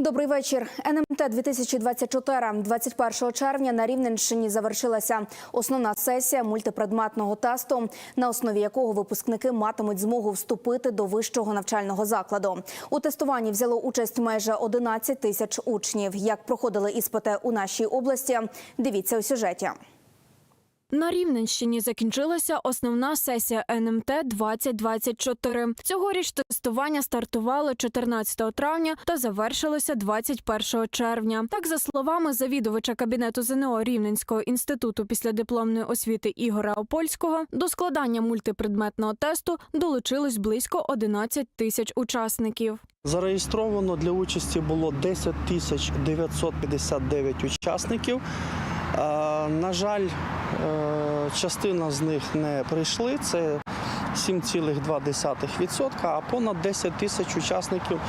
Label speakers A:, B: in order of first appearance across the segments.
A: Добрий вечір. НМТ 2024. 21 червня на Рівненщині завершилася основна сесія мультипредметного тесту, на основі якого випускники матимуть змогу вступити до вищого навчального закладу. У тестуванні взяло участь майже 11 тисяч учнів. Як проходили іспити у нашій області? Дивіться у сюжеті.
B: На Рівненщині закінчилася основна сесія НМТ 2024. Цьогоріч тестування стартувало 14 травня та завершилося 21 червня. Так, за словами завідувача кабінету ЗНО Рівненського інституту післядипломної освіти Ігоря Опольського, до складання мультипредметного тесту долучилось близько 11 тисяч учасників.
C: Зареєстровано для участі було 10 тисяч 959 учасників. На жаль, частина з них не прийшли. Це 7,2%, а понад 10 тисяч учасників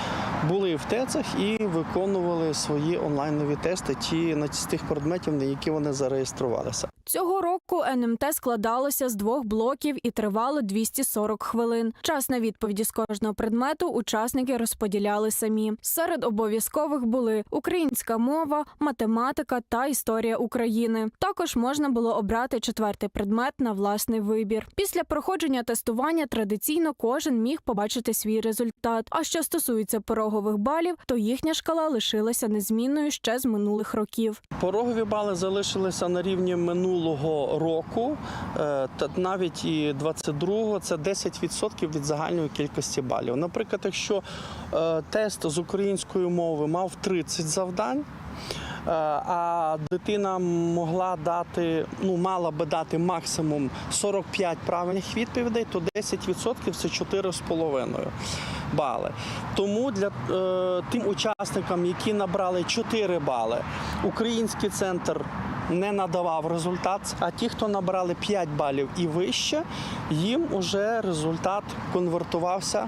C: були в ТЕЦах і виконували свої онлайнові тести ті на тих предметів, на які вони зареєструвалися.
B: Цього року НМТ складалося з двох блоків і тривало 240 хвилин. Час на відповіді з кожного предмету учасники розподіляли самі. Серед обов'язкових були українська мова, математика та історія України. Також можна було обрати четвертий предмет на власний вибір. Після проходження тестування традиційно кожен міг побачити свій результат. А що стосується порогових балів, то їхня шкала лишилася незмінною ще з минулих років.
C: Порогові бали залишилися на рівні минулого року, е, та навіть і 22-го – це 10% від загальної кількості балів. Наприклад, якщо е, тест з української мови мав 30 завдань. е, А дитина могла дати, ну мала би дати максимум 45 правильних відповідей, то 10% це 4,5 бали. Тому для е, тим учасникам, які набрали 4 бали, український центр не надавав результат. А ті, хто набрали 5 балів і вище, їм уже результат конвертувався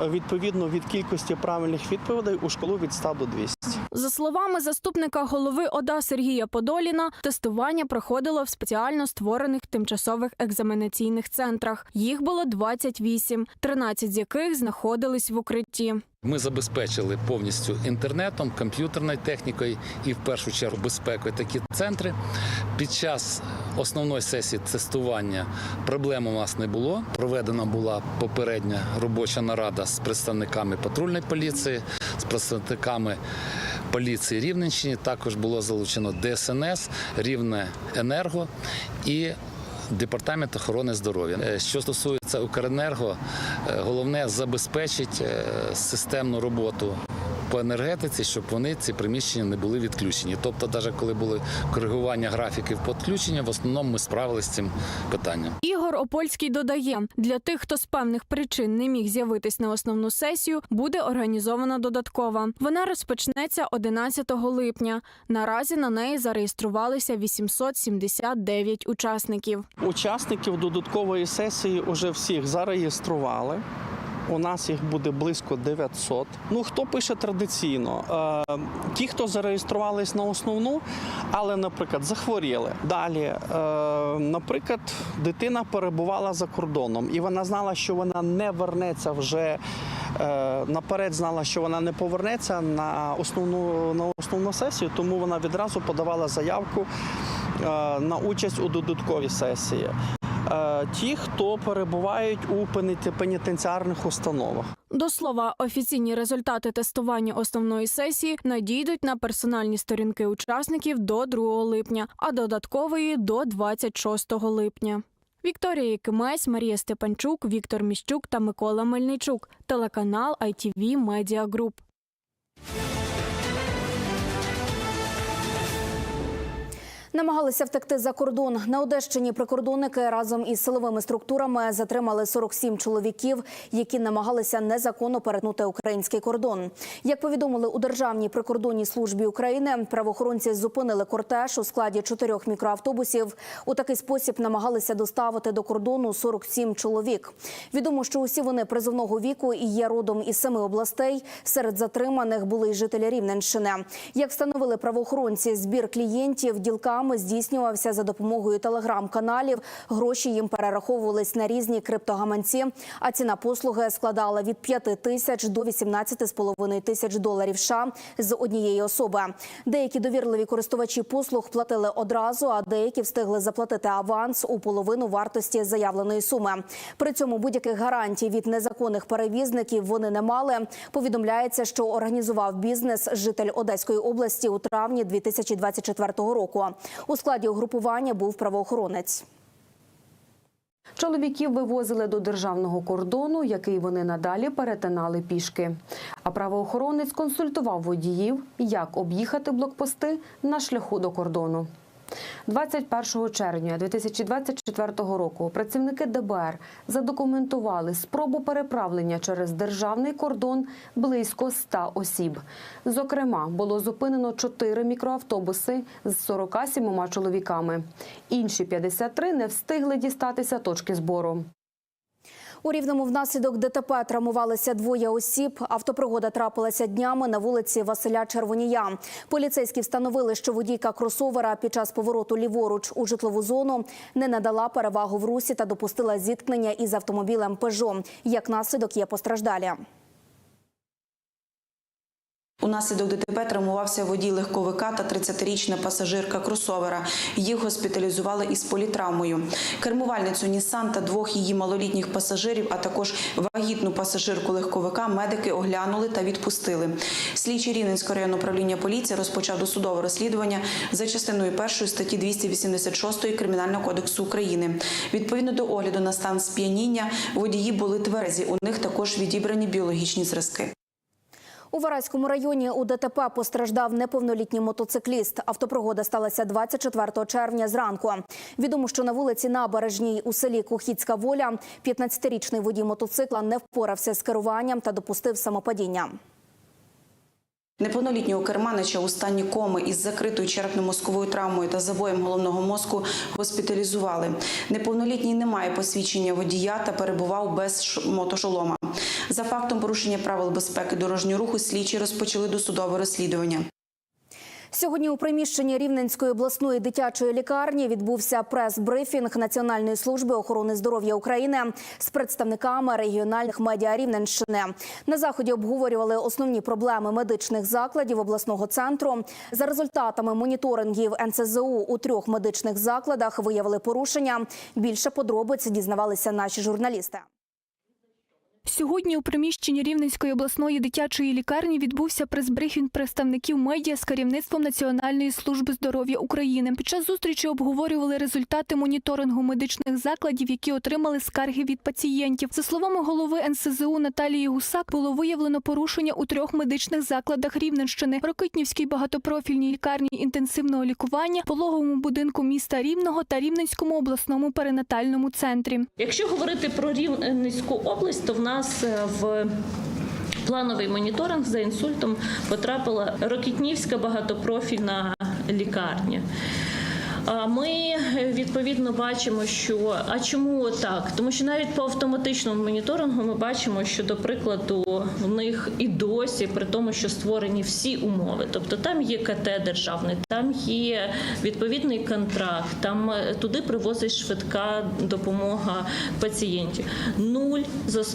C: е, відповідно від кількості правильних відповідей у школу від 100 до 200.
B: За словами заступника голови ОДА Сергія Подоліна, тестування проходило в спеціально створених тимчасових екзаменаційних центрах. Їх було 28, 13 з яких знаходились в укритті.
D: Ми забезпечили повністю інтернетом, комп'ютерною технікою і в першу чергу безпекою такі центри. Під час основної сесії тестування проблем у нас не було. Проведена була попередня робоча нарада з представниками патрульної поліції, з представниками поліції Рівненщини. Також було залучено ДСНС, Рівне Енерго і Департамент охорони здоров'я. Е, Що стосується Укренерго, е, головне забезпечить е, системну роботу по енергетиці, щоб вони ці приміщення не були відключені. Тобто, навіть коли були коригування графіків підключення, в основному ми справилися з цим питанням.
B: Ігор Опольський додає, для тих, хто з певних причин не міг з'явитись на основну сесію, буде організована додаткова. Вона розпочнеться 11 липня. Наразі на неї зареєструвалися 879 учасників.
C: Учасників додаткової сесії вже всіх зареєстрували. У нас їх буде близько 900. Ну хто пише традиційно? Е, ті, хто зареєструвались на основну, але, наприклад, захворіли. Далі, е, наприклад, дитина перебувала за кордоном, і вона знала, що вона не вернеться вже. е, Наперед знала, що вона не повернеться на основну на основну сесію, тому вона відразу подавала заявку на участь у додатковій сесії. Е, Ті, хто перебувають у пеніте- пенітенціарних установах.
B: До слова, офіційні результати тестування основної сесії надійдуть на персональні сторінки учасників до 2 липня, а додаткової до 26 липня. Вікторія Якимець, Марія Степанчук, Віктор Міщук та Микола Мельничук. Телеканал ITV Media Group.
A: Намагалися втекти за кордон. На Одещині прикордонники разом із силовими структурами затримали 47 чоловіків, які намагалися незаконно перетнути український кордон. Як повідомили у Державній прикордонній службі України, правоохоронці зупинили кортеж у складі чотирьох мікроавтобусів. У такий спосіб намагалися доставити до кордону 47 чоловік. Відомо, що усі вони призовного віку і є родом із семи областей. Серед затриманих були й жителі Рівненщини. Як встановили правоохоронці, збір клієнтів ділкам платежами здійснювався за допомогою телеграм-каналів. Гроші їм перераховувались на різні криптогаманці. А ціна послуги складала від 5 тисяч до 18,5 тисяч доларів США з однієї особи. Деякі довірливі користувачі послуг платили одразу, а деякі встигли заплатити аванс у половину вартості заявленої суми. При цьому будь-яких гарантій від незаконних перевізників вони не мали. Повідомляється, що організував бізнес житель Одеської області у травні 2024 року. У складі угрупування був правоохоронець.
E: Чоловіків вивозили до державного кордону, який вони надалі перетинали пішки. А правоохоронець консультував водіїв, як об'їхати блокпости на шляху до кордону. 21 червня 2024 року працівники ДБР задокументували спробу переправлення через державний кордон близько 100 осіб. Зокрема, було зупинено 4 мікроавтобуси з 47 чоловіками. Інші 53 не встигли дістатися точки збору.
A: У Рівному внаслідок ДТП травмувалися двоє осіб. Автопригода трапилася днями на вулиці Василя Червонія. Поліцейські встановили, що водійка кросовера під час повороту ліворуч у житлову зону не надала перевагу в русі та допустила зіткнення із автомобілем «Пежо». Як наслідок є постраждалі.
F: Унаслідок ДТП травмувався водій легковика та 30-річна пасажирка кросовера. Їх госпіталізували із політравмою. Кермувальницю Нісан та двох її малолітніх пасажирів, а також вагітну пасажирку легковика медики оглянули та відпустили. Слідчий Рівненського районного управління поліції розпочав досудове розслідування за частиною першої статті 286 Кримінального кодексу України. Відповідно до огляду на стан сп'яніння, водії були тверезі. У них також відібрані біологічні зразки.
A: У Вараському районі у ДТП постраждав неповнолітній мотоцикліст. Автопригода сталася 24 червня зранку. Відомо, що на вулиці Набережній у селі Кухіцька воля 15-річний водій мотоцикла не впорався з керуванням та допустив самопадіння.
F: Неповнолітнього керманича у стані коми із закритою черепно-мозковою травмою та забоєм головного мозку госпіталізували. Неповнолітній не має посвідчення водія та перебував без мотошолома. За фактом порушення правил безпеки дорожнього руху слідчі розпочали досудове розслідування.
A: Сьогодні у приміщенні Рівненської обласної дитячої лікарні відбувся прес-брифінг Національної служби охорони здоров'я України з представниками регіональних медіа Рівненщини. На заході обговорювали основні проблеми медичних закладів обласного центру. За результатами моніторингів НСЗУ у трьох медичних закладах виявили порушення. Більше подробиць дізнавалися наші журналісти.
G: Сьогодні у приміщенні Рівненської обласної дитячої лікарні відбувся прес-брифінг представників медіа з керівництвом Національної служби здоров'я України. Під час зустрічі обговорювали результати моніторингу медичних закладів, які отримали скарги від пацієнтів. За словами голови НСЗУ Наталії Гусак, було виявлено порушення у трьох медичних закладах Рівненщини: Рокитнівській багатопрофільній лікарні інтенсивного лікування, пологовому будинку міста Рівного та Рівненському обласному перинатальному центрі.
H: Якщо говорити про Рівненську область, то в нас е, в плановий моніторинг за інсультом потрапила Рокітнівська багатопрофільна лікарня. Ми відповідно бачимо, що а чому так? Тому що навіть по автоматичному моніторингу ми бачимо, що до прикладу в них і досі, при тому, що створені всі умови, тобто там є КТ державний, там є відповідний контракт, там е, туди привозить швидка допомога пацієнтів. Нуль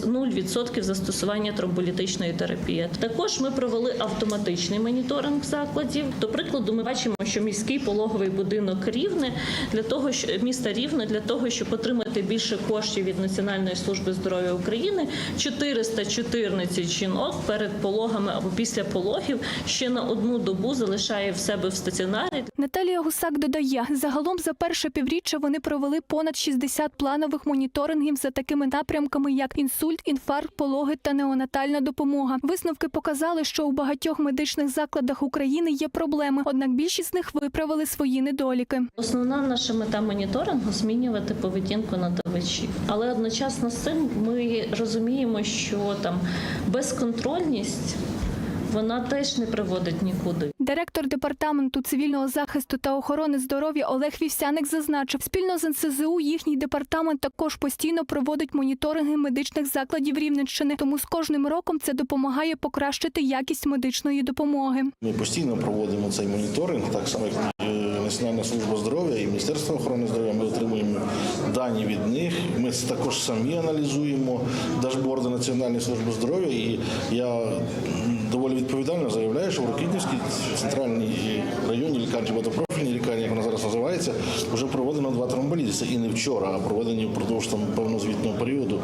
H: нуль відсотків застосування тромболітичної терапії. Також ми провели автоматичний моніторинг закладів. До прикладу, ми бачимо, що міський пологовий будинок Рівне для того, що міста Рівне для того, щоб отримати більше коштів від Національної служби здоров'я України, 414 жінок перед пологами або після пологів ще на одну добу залишає в себе в стаціонарі
G: Наталія Гусак додає, загалом за перше півріччя вони провели понад 60 планових моніторингів за такими напрямками, як інсульт, інфаркт, пологи та неонатальна допомога. Висновки показали, що у багатьох медичних закладах України є проблеми, однак більшість з них виправили свої недоліки.
H: Основна наша мета моніторингу змінювати поведінку надавачів. Але одночасно з цим ми розуміємо, що там безконтрольність вона теж не приводить нікуди.
G: Директор департаменту цивільного захисту та охорони здоров'я Олег Вівсяник зазначив, спільно з НСЗУ їхній департамент також постійно проводить моніторинги медичних закладів Рівненщини. Тому з кожним роком це допомагає покращити якість медичної допомоги.
I: Ми постійно проводимо цей моніторинг, так само як Національна служба здоров'я і Міністерство охорони здоров'я. Ми отримуємо дані від них. Ми також самі аналізуємо дашборди Національної служби здоров'я. І я доволі відповідально заявляю, що в Рокітнівській центральній районній лікарні, багатопрофільній лікарні, як вона зараз називається, вже проведено два тромболізи. Це і не вчора, а проведені впродовж там певного звітного періоду.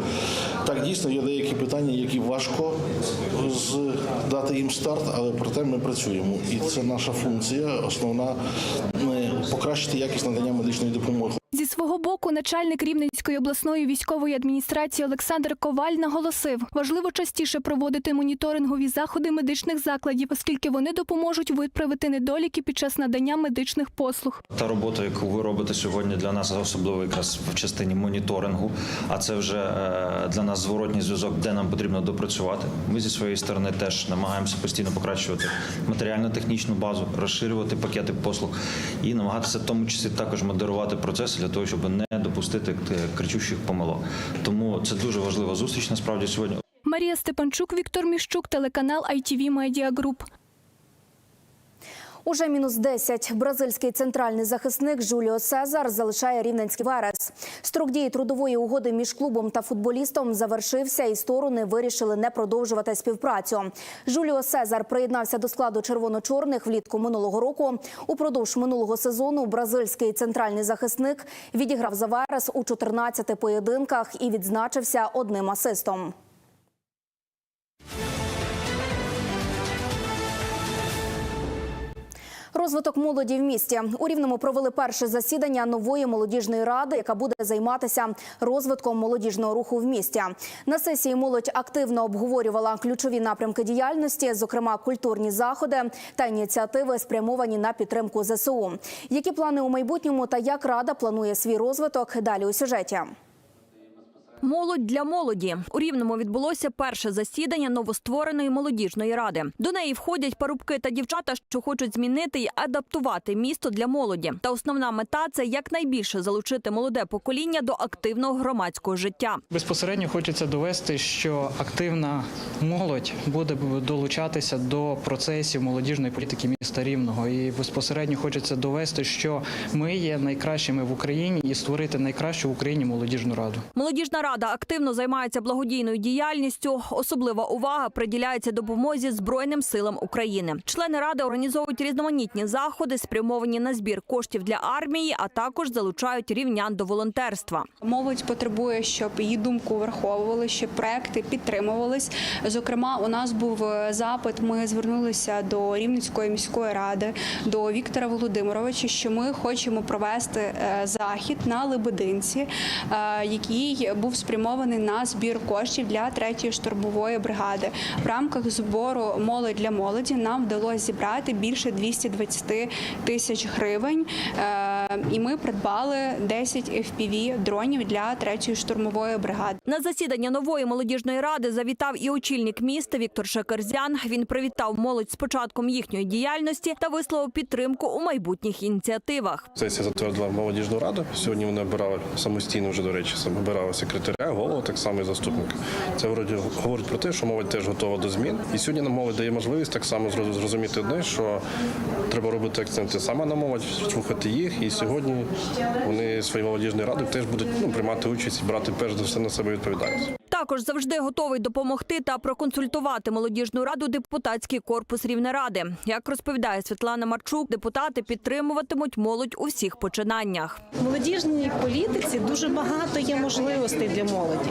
I: Так дійсно є деякі питання, які важко дати їм старт, але проте ми працюємо. І це наша функція, основна ми покращити якість надання медичної допомоги.
G: Зі свого боку, начальник Рівненської обласної військової адміністрації Олександр Коваль наголосив, важливо частіше проводити моніторингові заходи медичних закладів, оскільки вони допоможуть виправити недоліки під час надання медичних послуг.
J: Та робота, яку ви робите сьогодні для нас, особливо якраз в частині моніторингу. А це вже е, для нас зворотній зв'язок, де нам потрібно допрацювати. Ми зі своєї сторони теж намагаємося постійно покращувати матеріально-технічну базу, розширювати пакети послуг і намагатися в тому числі також модерувати процеси для того, щоб не допустити кричущих помилок. Тому це дуже важлива зустріч насправді сьогодні.
G: Марія Степанчук, Віктор Міщук, телеканал ITV Media Group.
A: Уже мінус 10. Бразильський центральний захисник Жуліо Сезар залишає Рівненський Верес. Строк дії трудової угоди між клубом та футболістом завершився, і сторони вирішили не продовжувати співпрацю. Жуліо Сезар приєднався до складу червоно-чорних влітку минулого року. Упродовж минулого сезону бразильський центральний захисник відіграв за Верес у 14 поєдинках і відзначився одним асистом. Розвиток молоді в місті у рівному провели перше засідання нової молодіжної ради, яка буде займатися розвитком молодіжного руху в місті. На сесії молодь активно обговорювала ключові напрямки діяльності, зокрема культурні заходи та ініціативи, спрямовані на підтримку ЗСУ. Які плани у майбутньому та як рада планує свій розвиток? Далі у сюжеті.
K: Молодь для молоді у рівному відбулося перше засідання новоствореної молодіжної ради. До неї входять парубки та дівчата, що хочуть змінити й адаптувати місто для молоді. Та основна мета це якнайбільше залучити молоде покоління до активного громадського життя.
L: Безпосередньо хочеться довести, що активна молодь буде долучатися до процесів молодіжної політики міста Рівного. І безпосередньо хочеться довести, що ми є найкращими в Україні і створити найкращу в Україні молодіжну раду.
K: Молодіжна рада активно займається благодійною діяльністю. Особлива увага приділяється допомозі Збройним силам України. Члени ради організовують різноманітні заходи, спрямовані на збір коштів для армії, а також залучають рівнян до волонтерства.
M: Молодь потребує, щоб її думку враховували, щоб проекти підтримувались. Зокрема, у нас був е, запит. Ми звернулися до Рівненської міської ради, до Віктора Володимировича, що ми хочемо провести е, захід на Лебединці, е, який був спрямований на збір коштів для третьої штурмової бригади. В рамках збору молодь для молоді нам вдалося зібрати більше 220 тисяч гривень, Е, і ми придбали 10 FPV дронів для третьої штурмової бригади.
K: На засідання нової молодіжної ради завітав і очільник міста Віктор Шекерзян. Він привітав молодь з початком їхньої діяльності та висловив підтримку у майбутніх ініціативах.
N: Сесія затвердила молодіжну раду. Сьогодні вони обирали самостійно вже, до речі, сам обирали секретаря, голову, так само і заступника. Це вроді говорить про те, що молодь теж готова до змін. І сьогодні нам молодь дає можливість так само зроз- зрозуміти одне, що треба робити акценти саме на молодь, слухати їх. І сьогодні вони свої молодіжні радою теж будуть ну, приймати участь і брати перш за все на себе відповідальність.
K: Також завжди готовий допомогти та проконсультувати молодіжну раду депутатський корпус Рівнеради. Як розповідає Світлана Марчук, депутати підтримуватимуть молодь у всіх починаннях.
O: В молодіжній політиці дуже багато є можливостей для молоді.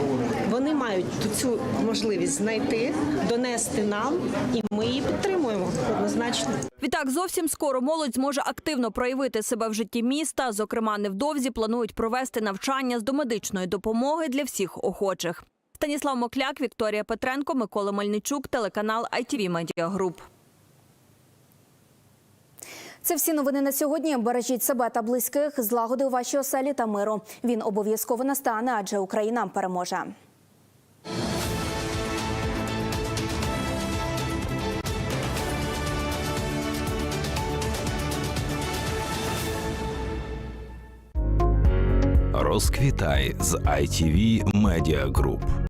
O: Вони мають цю можливість знайти, донести нам, і ми її підтримуємо однозначно.
K: Відтак, зовсім скоро молодь зможе активно проявити себе в житті міста. Зокрема, невдовзі планують провести навчання з домедичної допомоги для всіх охочих. Станіслав Мокляк, Вікторія Петренко, Микола Мельничук, телеканал ITV Media Group.
A: Це всі новини на сьогодні. Бережіть себе та близьких, злагоди у вашій оселі та миру. Він обов'язково настане, адже Україна переможе.
P: Розквітай з ITV Media Group.